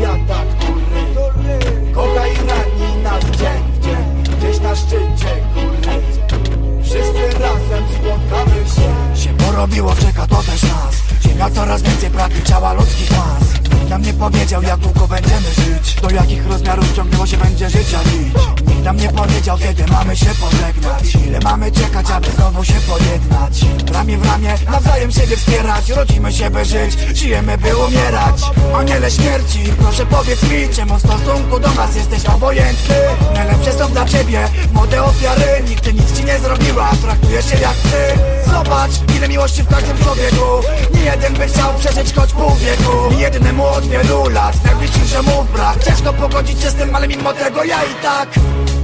świata, który Kokaina ni nas dzień w dzień Gdzieś na szczycie góry. Wszyscy razem spotkamy się. Się porobiło, czeka to też nas. Ziemia coraz więcej pragnie ciała ludzkich mas. Nikt nam nie powiedział jak długo będziemy żyć. Do jakich rozmiarów ciągnęło się będzie życia nić Nikt nam nie powiedział kiedy mamy się pożegnać. Ile mamy czekać aby znowu się pojednać? Ramię w ramię nawzajem siebie wspierać. Rodzimy się by żyć, żyjemy by umierać. Aniele śmierci, proszę powiedz mi Czemu w stosunku do nas jesteś obojętny? Najlepsze są dla ciebie młode ofiary. Nikt nic ci nie zrobiła, traktujesz się jak ty Zobacz, ile miłości w każdym człowieku. Nie jeden by chciał przeżyć choć pół wieku. Nie jednemu od wielu lat. Najbliższym ziomów brak Ciężko pogodzić się z tym, ale mimo tego ja i tak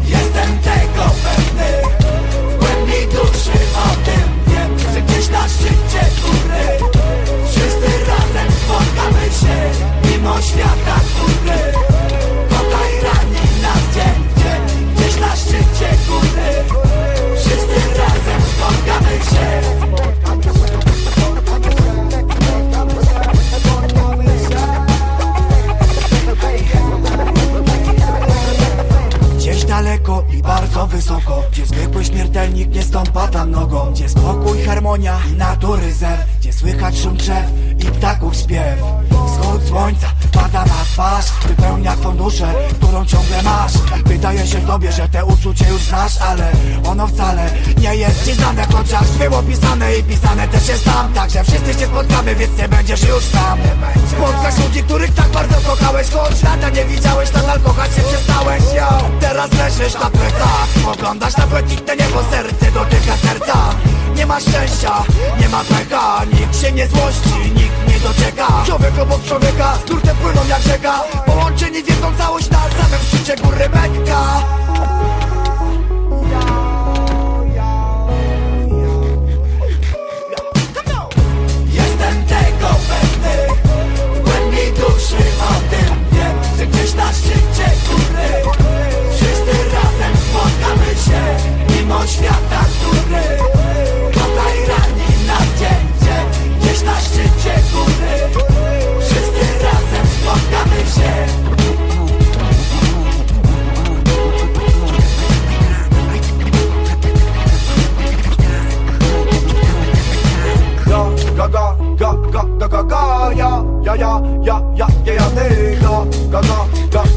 Jestem tego pewny wysoko Gdzie zwykły śmiertelnik nie stąpa tam nogą. Gdzie spokój, harmonia i natury zew. Gdzie słychać szum drzew i ptaków śpiew. Wschód słońca pada na twarz którą ciągle masz. Wydaje się tobie, że te uczucie już znasz Ale ono wcale nie jest ci znane Chociaż było pisane i pisane też jest tam. Także wszyscy się spotkamy, więc nie będziesz już sam. Spotkasz ludzi, których tak bardzo kochałeś Choć lata nie widziałeś, nadal kochać się przestałeś. Yo. Teraz leżysz na plecach Spoglądasz na błękitne niebo, serce dotyka serca. Nie ma szczęścia, nie ma pecha Nikt się nie złości, nie docieka Człowiek obok człowieka, z nurtem płyną jak rzeka. Połączeni w jedną całość na samym szczycie góry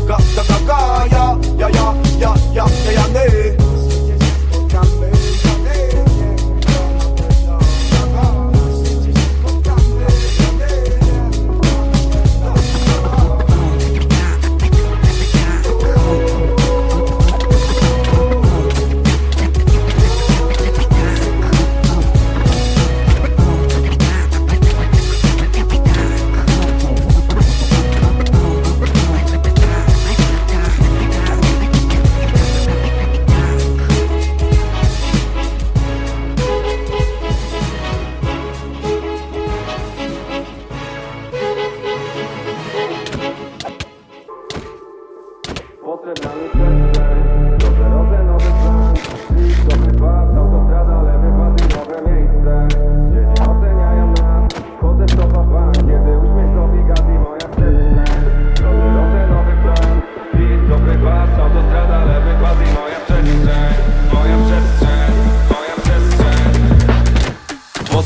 Got the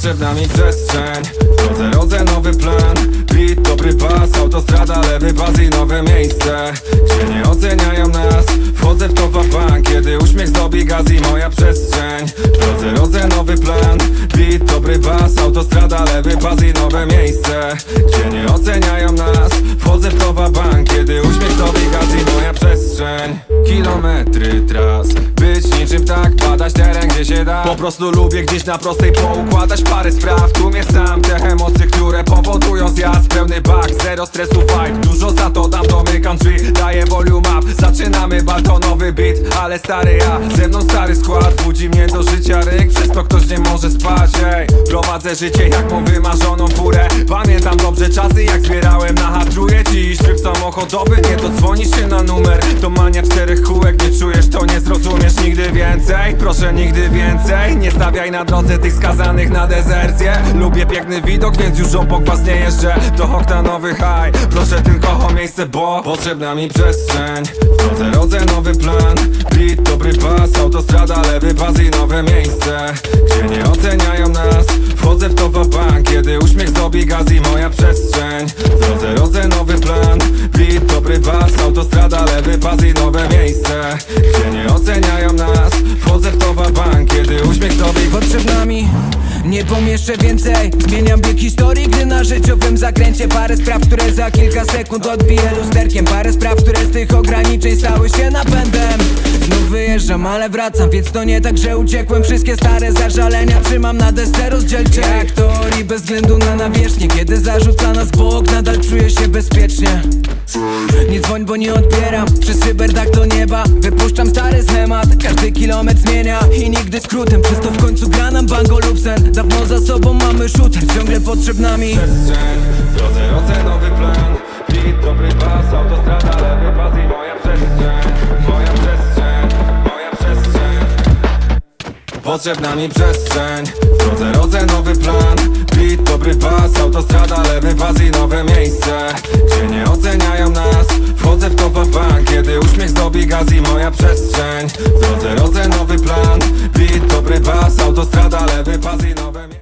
Potrzebna mi przestrzeń. W drodze rodzę nowy plan. Beat, dobry pas, autostrada, lewy pas i nowe miejsce. Gdzie nie oceniają nas. Wchodzę w topa bank Kiedy uśmiech zdobi gaz i moja przestrzeń. W drodze rodzę nowy plan. Beat, dobry pas, autostrada, lewy pas i nowe miejsce. Gdzie nie oceniają nas. Wchodzę w topa bank Kiedy uśmiech zdobi gaz i moja przestrzeń. Kilometry tras Być niczym tak, badać teren gdzie się da. Po prostu lubię gdzieś na prostej poukładać parę spraw. Tu mnie sam te emocje, które powodują zjazd. Pełny bak, zero stresu vibe. Dużo za to dam, domykam drzwi Daję volume up, zaczynamy baltonowy beat Ale stary ja, ze mną stary skład. Budzi mnie do życia ryk, przez to ktoś nie może spać ej. Prowadzę życie jak mam wymarzoną furę. Pamiętam dobrze czasy jak zbierałem na hatruje Dziś tryb samochodowy, nie dodzwonisz się na numer. To mania czterech kółek, nie czujesz to nie zrozumiesz nigdy więcej Proszę nigdy więcej, nie stawiaj na drodze tych skazanych na dezercję. Lubię piękny widok, więc już obok was nie jeżdżę. To oktanowy high, proszę tylko o miejsce, bo Potrzebna mi przestrzeń. W drodze rodzę nowy plan. Beat, dobry pas, autostrada, lewy pas i nowe miejsce. Gdzie nie oceniają nas Wchodzę w to bank, kiedy uśmiech zdobi gaz i moja przestrzeń. W drodze rodzę nowy plan. Beat, dobry bas, autostrada, lewy pas i nowe miejsce. Gdzie nie oceniają nas Wchodzę w to bank, kiedy uśmiech zdobi Potrzebna mi nie pomieszczę więcej Zmieniam bieg historii, gdy na życiowym zakręcie Parę spraw, które za kilka sekund odbiję lusterkiem. Parę spraw, które z tych ograniczeń stały się napędem ale wracam, więc to nie tak, że uciekłem. Wszystkie stare zażalenia trzymam na desce rozdzielczej Jak teorii bez względu na nawierzchnię. Kiedy zarzuca nas bok, nadal czuję się bezpiecznie. Nie dzwoń, bo nie odbieram. Przez szyberdach do nieba Wypuszczam stary schemat. Każdy kilometr zmienia I nigdy skrótem. Przez to w końcu gra nam bango lub sen Dawno za sobą mamy shooter Ciągle potrzebna mi. Przestrzeń drodze nowy plan Potrzebna mi przestrzeń. W drodze rodzę nowy plan. Beat, dobry pas, autostrada, lewy pas i nowe miejsce. Gdzie nie oceniają nas Wchodzę w to bank, kiedy uśmiech zdobi gaz i moja przestrzeń. W drodze rodzę nowy plan. Beat, dobry pas, autostrada, lewy pas i nowe miejsce